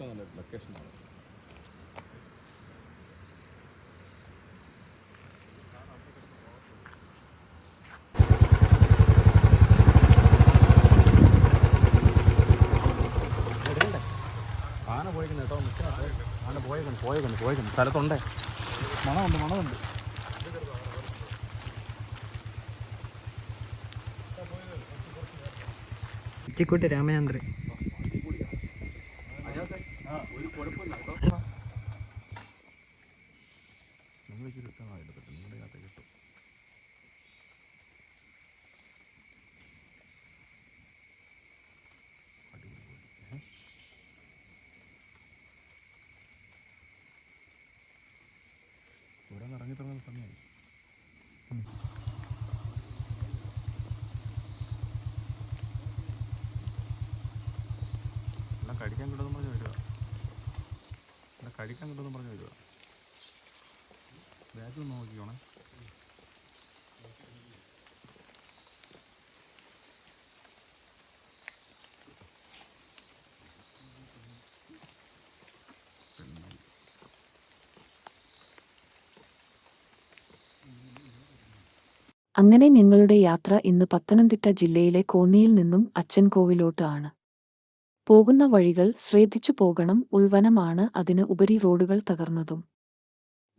ഏറ്റവും ലൊക്കേഷൻ ലൊക്കേഷനാണ് ആന പോയിക്കുന്നു കേട്ടോ ആന പോയേക്കുന്നു പോയേക്കുന്നു പോയേക്കുന്നു. സ്ഥലത്തുണ്ടേ. മണമുണ്ട് മണമുണ്ട്. ഇച്ചിക്കുട്ടി രാമചന്ദ്രൻ ഒരു കുഴപ്പമില്ല കേട്ടോ നിങ്ങൾ കിട്ടാനായിട്ട് പറ്റും നിങ്ങളുടെ യാത്ര കിട്ടും അടിപൊളി പോയി. ഏ? ഇവിടെ നിന്ന് ഇറങ്ങി തുടങ്ങുന്ന സമയമായി എല്ലാം കഴിക്കാൻ കിട്ടുമെന്ന് പറഞ്ഞ് വരിക കഴിക്കാൻ കിട്ടുമെന്ന് പറഞ്ഞു വരിക ബാഗ് നോക്കിക്കോണേ. അങ്ങനെ ഞങ്ങളുടെ യാത്ര ഇന്ന് പത്തനംതിട്ട ജില്ലയിലെ കോന്നിയിൽ നിന്നും അച്ചൻകോവിലോട്ട് ആണ്. പോകുന്ന വഴികൾ ശ്രദ്ധിച്ചു പോകണം ഉൾവനമാണ് അതിന് ഉപരി റോഡുകൾ തകർന്നതും.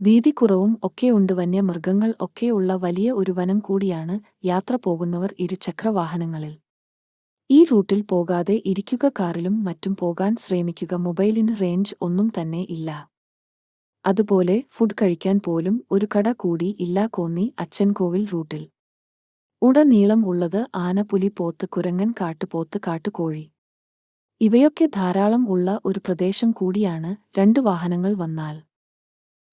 വീതിക്കുറവും ഒക്കെയുണ്ട് വന്യമൃഗങ്ങൾ ഒക്കെയുള്ള വലിയ ഒരു വനം കൂടിയാണ് യാത്ര പോകുന്നവർ ഇരുചക്രവാഹനങ്ങളിൽ. ഈ റൂട്ടിൽ പോകാതെ ഇരിക്കുക കാറിലും മറ്റും പോകാൻ ശ്രമിക്കുക മൊബൈലിന് റേഞ്ച് ഒന്നും തന്നെ ഇല്ല. അതുപോലെ ഫുഡ് കഴിക്കാൻ പോലും ഒരു കട കൂടി ഇല്ല കോന്നി അച്ഛൻകോവിൽ റൂട്ടിൽ. ഉടനീളം ഉള്ളത് ആന പുലി പോത്ത് കുരങ്ങൻ കാട്ടുപോത്ത് കാട്ടുകോഴി. ഇവയൊക്കെ ധാരാളം ഉള്ള ഒരു പ്രദേശം കൂടിയാണ് രണ്ടു വാഹനങ്ങൾ വന്നാൽ.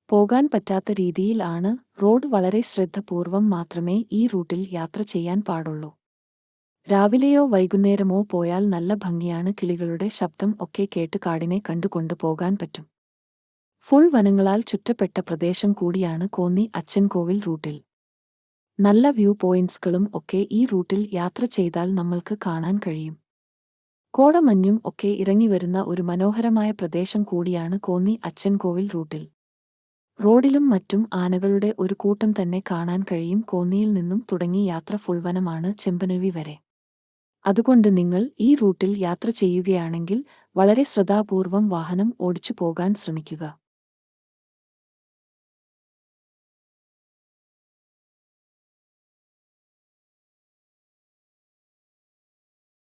പോകാൻ പറ്റാത്ത രീതിയിൽ ആണ് റോഡ് വളരെ ശ്രദ്ധപൂർവം മാത്രമേ ഈ റൂട്ടിൽ യാത്ര ചെയ്യാൻ പാടുള്ളൂ. രാവിലെയോ വൈകുന്നേരമോ പോയാൽ നല്ല ഭംഗിയാണ് കിളികളുടെ ശബ്ദം ഒക്കെ കേട്ട് കാടിനെ കണ്ടുകൊണ്ടു പോകാൻ പറ്റും. ഫുൾ വനങ്ങളാൽ ചുറ്റപ്പെട്ട പ്രദേശം കൂടിയാണ് കോന്നി അച്ചൻകോവിൽ റൂട്ടിൽ. നല്ല വ്യൂ പോയിന്റ്സുകളും ഒക്കെ ഈ റൂട്ടിൽ യാത്ര ചെയ്താൽ നമ്മൾക്ക് കാണാൻ കഴിയും. കോടമഞ്ഞും ഒക്കെ ഇറങ്ങിവരുന്ന ഒരു മനോഹരമായ പ്രദേശം കൂടിയാണ് കോന്നി അച്ചൻകോവിൽ റൂട്ടിൽ. റോഡിലും മറ്റും ആനകളുടെ ഒരു കൂട്ടം തന്നെ കാണാൻ കഴിയും കോന്നിയിൽ നിന്നും തുടങ്ങി യാത്ര ഫുൾവനമാണ് ചെമ്പനുവി വരെ. അതുകൊണ്ട് നിങ്ങൾ ഈ റൂട്ടിൽ യാത്ര ചെയ്യുകയാണെങ്കിൽ വളരെ ശ്രദ്ധാപൂർവം വാഹനം ഓടിച്ചു പോകാൻ ശ്രമിക്കുക.